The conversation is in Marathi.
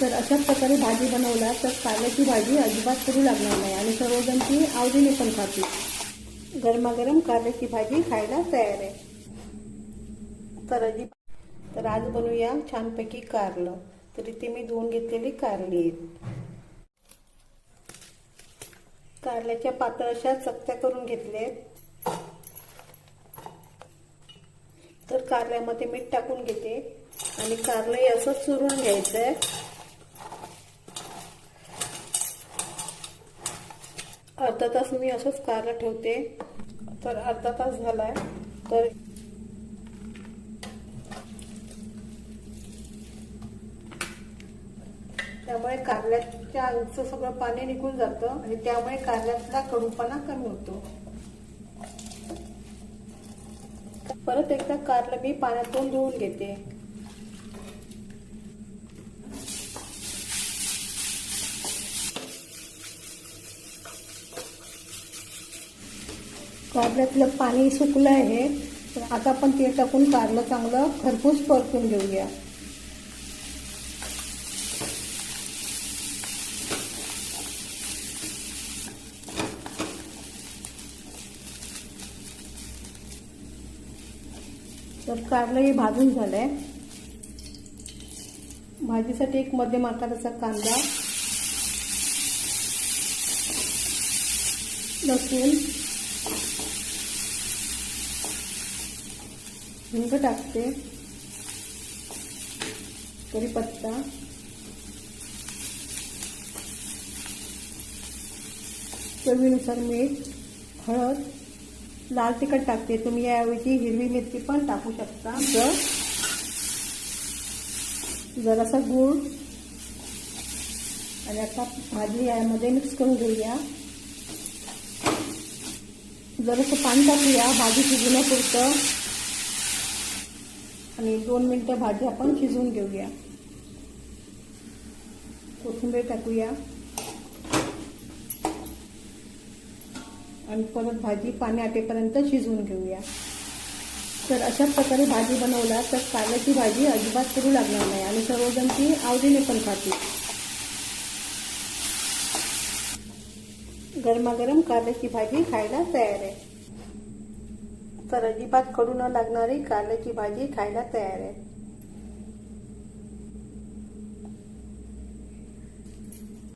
तर अशा प्रकारे भाजी बनवला तर कारल्याची भाजी अजिबात करू लागणार नाही आणि सर्वजण ती आवडीने पण खातील. गरमागरम कारल्याची भाजी खायला तयार आहे. तर अजिबात तर आज बनवूया छानपैकी कारलं. तर इथे मी धुवून घेतलेली कारली आहेत. कारल्याच्या पातळ अशा चकत्या करून घेतलेत तर कारल्यामध्ये मीठ टाकून घेते. आणि कारलंही असंच असं चुरून घ्यायचं आहे अर्धा तास मी असंच कारलं ठेवते. तर अर्धा तास झालाय. तर त्यामुळे कारल्याच्या आईचं सगळं पाणी निघून जातं आणि त्यामुळे कारल्यातला कडूपणा कमी होतो. परत एकदा कारलं मी पाण्यातून धुवून घेते. कारल्यातलं पाणी सुकलं आहे तर आता आपण ते टाकून कारलं चांगलं खरपूस परतून घेऊया. तर कारलं हे भाजून झालंय. भाजीसाठी एक मध्यम आकाराचा कांदा लसूण हिंग टाकते. कढीपत्ता चवीनुसार मीठ हळद लाल तिखट टाकते. तुम्ही याऐवजी हिरवी मिरची पण टाकू शकता. जर जरासा गूळ आणि आता भाजी यामध्ये मिक्स करून घेऊया. जरासं पाणी टाकूया. भाजी शिजण्यापुरतं. आणि दोन मिनटं भाजी आपण शिजवून घेऊया. कोथिंबीर टाकूया. आणि परत भाजी पाणी आटेपर्यंत शिजवून घेऊया. तर अशा प्रकारे भाजी बनवला तर कारल्याची भाजी अजिबात करू लागणार नाही आणि सर्वजण ती आवडीने पण खातील. गरमागरम कारल्याची भाजी खायला तयार आहे. तर अजिबात कडू न लागणारी कारल्याची भाजी खायला तयार आहे.